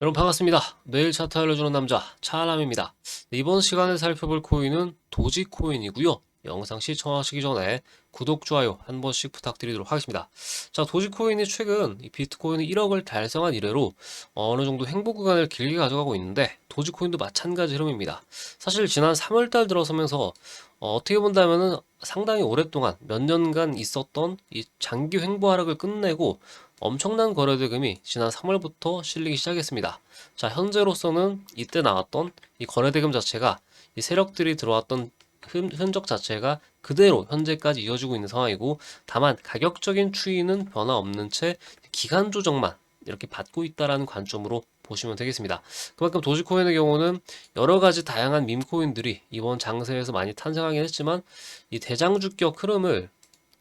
여러분 반갑습니다. 매일 차트 알려주는 남자 차람입니다. 이번 시간에 살펴볼 코인은 도지코인이고요. 영상 시청하시기 전에 구독, 좋아요 한 번씩 부탁드리도록 하겠습니다. 자, 도지코인이 최근 이 비트코인이 1억을 달성한 이래로 어느 정도 행보 구간을 길게 가져가고 있는데 도지코인도 마찬가지 흐름입니다. 사실 지난 3월달 들어서면서 어, 어떻게 본다면은 상당히 오랫동안 몇 년간 있었던 이 장기 횡보 하락을 끝내고 엄청난 거래 대금이 지난 3월부터 실리기 시작했습니다. 자, 현재로서는 이때 나왔던 이 거래 대금 자체가 이 세력들이 들어왔던 흔, 흔적 자체가 그대로 현재까지 이어지고 있는 상황이고 다만 가격적인 추이는 변화 없는 채 기간 조정만 이렇게 받고 있다라는 관점으로 보시면 되겠습니다. 그만큼 도지코인의 경우는 여러 가지 다양한 밈코인들이 이번 장세에서 많이 탄생하긴 했지만 이 대장주격 흐름을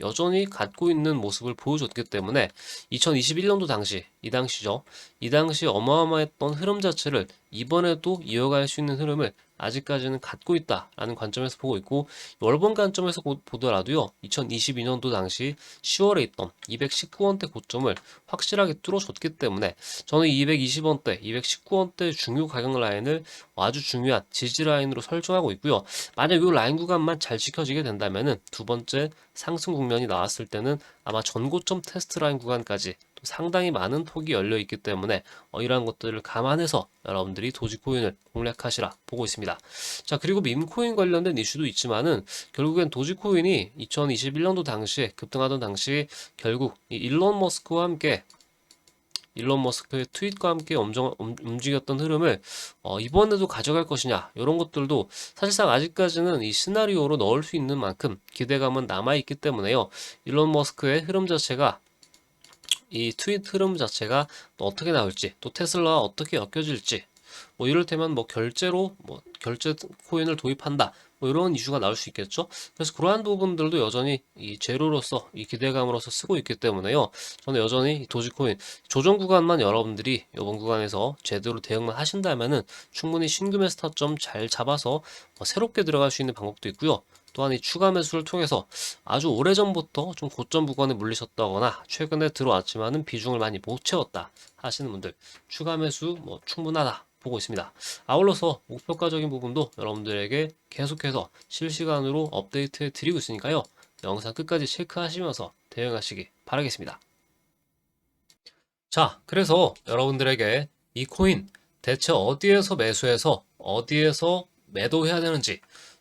여전히 갖고 있는 모습을 보여줬기 때문에 2021년도 당시 이 당시죠. 이 당시 어마어마했던 흐름 자체를 이번에도 이어갈 수 있는 흐름을 아직까지는 갖고 있다라는 관점에서 보고 있고 월봉 관점에서 보- 보더라도요. 2022년도 당시 10월에 있던 219원대 고점을 확실하게 뚫어줬기 때문에 저는 220원대, 219원대 중요 가격 라인을 아주 중요한 지지 라인으로 설정하고 있고요. 만약 이 라인 구간만 잘 지켜지게 된다면은 두 번째 상승 국면이 나왔을 때는 아마 전고점 테스트 라인 구간까지 또 상당히 많은 폭이 열려 있기 때문에 어, 이러한 것들을 감안해서 여러분들이 도지코인을 공략하시라 보고 있습니다. 자 그리고 밈코인 관련된 이슈도 있지만은 결국엔 도지코인이 2021년도 당시에 급등하던 당시 결국 이 일론 머스크와 함께 일론 머스크의 트윗과 함께 움- 움직였던 흐름을 어, 이번에도 가져갈 것이냐 이런 것들도 사실상 아직까지는 이 시나리오로 넣을 수 있는 만큼 기대감은 남아 있기 때문에요. 일론 머스크의 흐름 자체가 이 트윗 흐름 자체가 또 어떻게 나올지 또 테슬라와 어떻게 엮여질지 뭐 이를테면 뭐 결제로 뭐 결제 코인을 도입한다 뭐 이런 이슈가 나올 수 있겠죠. 그래서 그러한 부분들도 여전히 이 재료로서 이 기대감으로서 쓰고 있기 때문에요. 저는 여전히 이 도지코인 조정 구간만 여러분들이 이번 구간에서 제대로 대응만 하신다면은 충분히 신규 매수 타점 잘 잡아서 뭐 새롭게 들어갈 수 있는 방법도 있고요. 또한 이 추가 매수를 통해서 아주 오래전부터 좀 고점 구간에 물리셨다거나 최근에 들어왔지만은 비중을 많이 못 채웠다 하시는 분들 추가 매수 뭐 충분하다 보고 있습니다. 아울러서 목표가적인 부분도 여러분들에게 계속해서 실시간으로 업데이트 드리고 있으니까요. 영상 끝까지 체크하시면서 대응하시기 바라겠습니다. 자, 그래서 여러분들에게 이 코인 대체 어디에서 매수해서 어디에서 매도해야 되는지